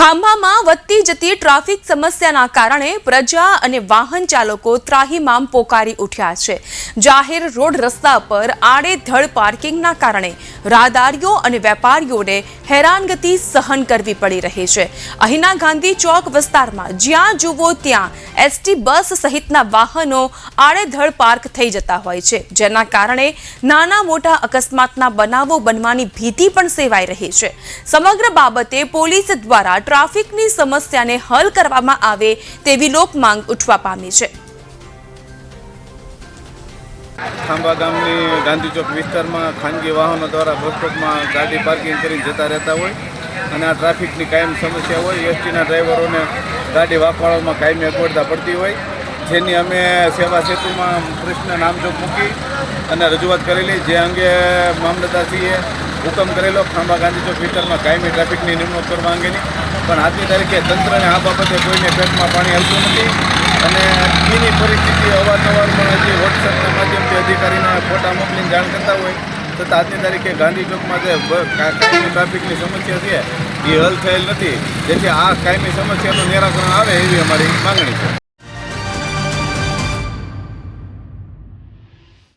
ખાંભામાં વધતી જતી ટ્રાફિક સમસ્યાના કારણે પ્રજા અને વાહન ચાલકો ત્રાહિમામ પોકારી ઉઠ્યા છે. જાહેર રોડ રસ્તા પર આડેધડ પાર્કિંગના કારણે રાહદારીઓ અને વેપારીઓને હેરાનગતિ સહન કરવી પડી રહી છે. અહીંના ગાંધી ચોક વિસ્તારમાં જ્યાં જુઓ ત્યાં એસટી બસ સહિતના વાહનો આડેધડ પાર્ક થઈ જતા હોય છે. જેના કારણે નાના મોટા અકસ્માતના બનાવો બનવાની ભીતિ પણ સેવાઈ રહી છે. સમગ્ર બાબતે પોલીસ દ્વારા ટ્રાફિકની સમસ્યાને હલ કરવામાં આવે તેવી લોકમાંગ ઉઠવા પામી છે. ખાંભા ગામની ગાંધી ચોક વિસ્તારમાં ખાનગી વાહનો દ્વારા બસસ્ટોપમાં ગાડી પાર્કિંગ કરીને જતા રહેતા હોય અને આ ટ્રાફિકની કાયમ સમસ્યા હોય, એસટીના ડ્રાઈવરોને ગાડી વાપરવામાં કાયમી અગવડતા પડતી હોય. જેની અમે સેવા સેતુમાં કૃષ્ણ નામજોગ મૂકી અને રજૂઆત કરેલી, જે અંગે મામલતદારશ્રીએ હુકમ કરેલો, ખાંભા ગાંધી ચોક વિસ્તારમાં કાયમી ટ્રાફિકની નિમણૂક કરવા અંગેની. પણ આજની તારીખે તંત્રને આ બાબતે કોઈને પેટમાં પાણી આવતું નથી. અને એની પરિસ્થિતિ અવારનવાર પણ હજી વોટ્સએપના માધ્યમથી અધિકારીને ફોટા મોકલીને જાણ કરતા હોય છતાં આજની તારીખે ગાંધી ચોકમાં જે કાયમી ટ્રાફિકની સમસ્યા છે, એ હલ થયેલ નથી. જેથી આ કાયમી સમસ્યાનું નિરાકરણ આવે એવી અમારી માંગણી છે.